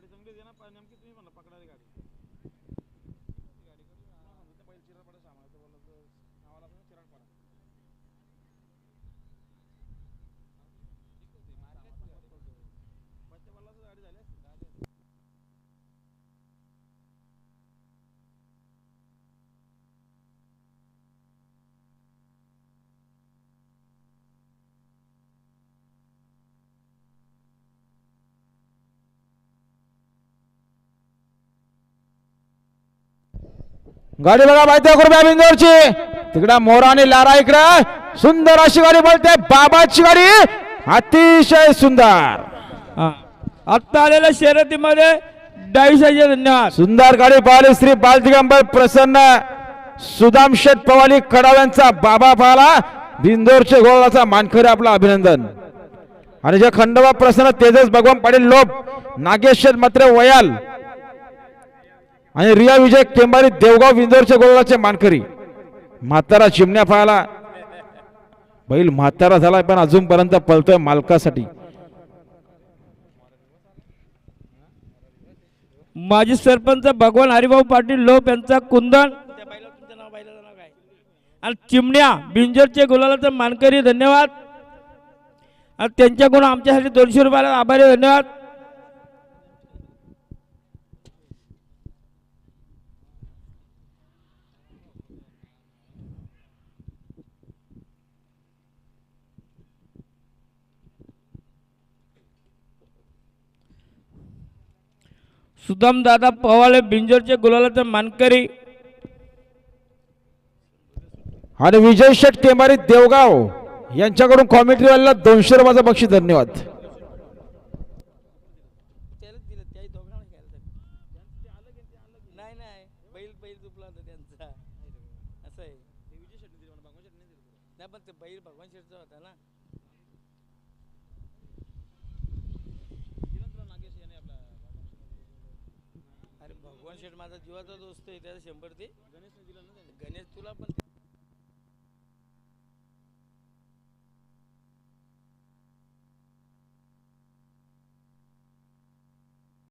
गाडी चांगली देणार ना नेमकी तुम्ही म्हणलं पकडणारी गाडी. गाडी बघा माहिती कृपया बिंदोरची तिकडं मोर आणि लारा इकडं. सुंदर अशी गाडी बोलते. बाबाची गाडी अतिशय सुंदर. आत्ता आलेल्या शर्यतीमध्ये डाईसाचे धन्यवाद. सुंदर गाडी पाहिली श्री बालदिगंबर प्रसन्न. सुदाम शेठ पवाली कडाव यांचा बाबा पाहला. बिंदोरचे गोळाचा मानकरी आपलं अभिनंदन. आणि जे खंडोबा प्रसन्न तेजस भगवान पाटील लोप नागेश शेठ मात्र वयाल. आणि रिया विजय केंबारी देवगाव विंदोरचे गोळाचे मानकरी. म्हातारा चिमण्या पाहला बैल म्हातारा झाला पण अजूनपर्यंत पळतोय मालकासाठी. माजी सरपंच भगवान हरिभाऊ पाटील लोप यांचा कुंदन. आणि चिमण्या बिंजरचे गुलालाचा मानकरी धन्यवाद. आणि त्यांच्याकडून आमच्यासाठी दोनशे रुपयाला आभारी धन्यवाद. सुदाम दादा पवाले बिंजरचे गुलालाचा मानकरी. आणि विजय शेठ केमारी देवगाव यांच्याकडून कॉमेंट्री वाल्याला दोनशे रुपयाचं बक्षीस धन्यवाद. नाही नाही बैल बैल चुकला होता त्यांचा. असं आहे. नाही पण ते बैल भगवान शेठचा होता ना. भगवान शेठ माझा जीवाचा दोस्त आहे त्याचा शंभर ते गणेश तुला पण